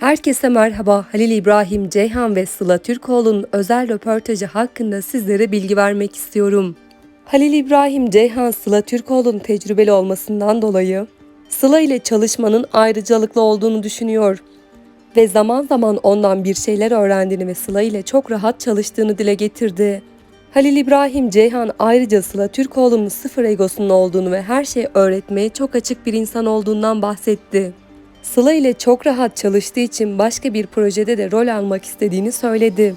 Herkese merhaba. Halil İbrahim Ceyhan ve Sıla Türkoğlu'nun özel röportajı hakkında sizlere bilgi vermek istiyorum. Halil İbrahim Ceyhan Sıla Türkoğlu'nun tecrübeli olmasından dolayı Sıla ile çalışmanın ayrıcalıklı olduğunu düşünüyor ve zaman zaman ondan bir şeyler öğrendiğini ve Sıla ile çok rahat çalıştığını dile getirdi. Halil İbrahim Ceyhan ayrıca Sıla Türkoğlu'nun sıfır egosunun olduğunu ve her şeyi öğretmeye çok açık bir insan olduğundan bahsetti. Sıla ile çok rahat çalıştığı için başka bir projede de rol almak istediğini söyledi.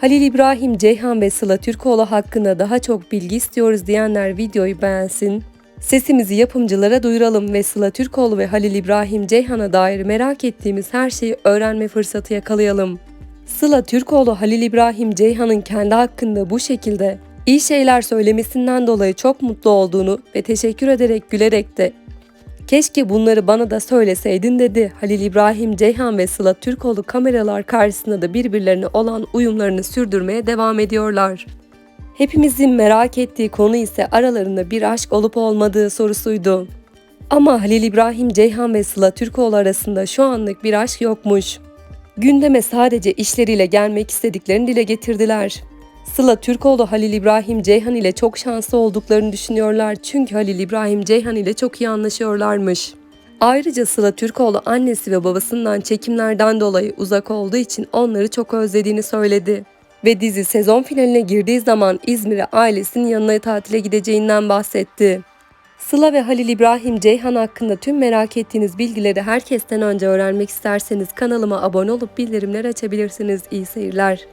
Halil İbrahim Ceyhan ve Sıla Türkoğlu hakkında daha çok bilgi istiyoruz diyenler videoyu beğensin. Sesimizi yapımcılara duyuralım ve Sıla Türkoğlu ve Halil İbrahim Ceyhan'a dair merak ettiğimiz her şeyi öğrenme fırsatı yakalayalım. Sıla Türkoğlu Halil İbrahim Ceyhan'ın kendi hakkında bu şekilde iyi şeyler söylemesinden dolayı çok mutlu olduğunu ve teşekkür ederek gülerek de Keşke bunları bana da söyleseydin dedi. Halil İbrahim Ceyhan ve Sıla Türkoğlu kameralar karşısında da birbirlerine olan uyumlarını sürdürmeye devam ediyorlar. Hepimizin merak ettiği konu ise aralarında bir aşk olup olmadığı sorusuydu. Ama Halil İbrahim Ceyhan ve Sıla Türkoğlu arasında şu anlık bir aşk yokmuş. Gündeme sadece işleriyle gelmek istediklerini dile getirdiler. Sıla Türkoğlu Halil İbrahim Ceyhan ile çok şanslı olduklarını düşünüyorlar çünkü Halil İbrahim Ceyhan ile çok iyi anlaşıyorlarmış. Ayrıca Sıla Türkoğlu annesi ve babasından çekimlerden dolayı uzak olduğu için onları çok özlediğini söyledi. Ve dizi sezon finaline girdiği zaman İzmir'e ailesinin yanına tatile gideceğinden bahsetti. Sıla ve Halil İbrahim Ceyhan hakkında tüm merak ettiğiniz bilgileri herkesten önce öğrenmek isterseniz kanalıma abone olup bildirimler açabilirsiniz. İyi seyirler.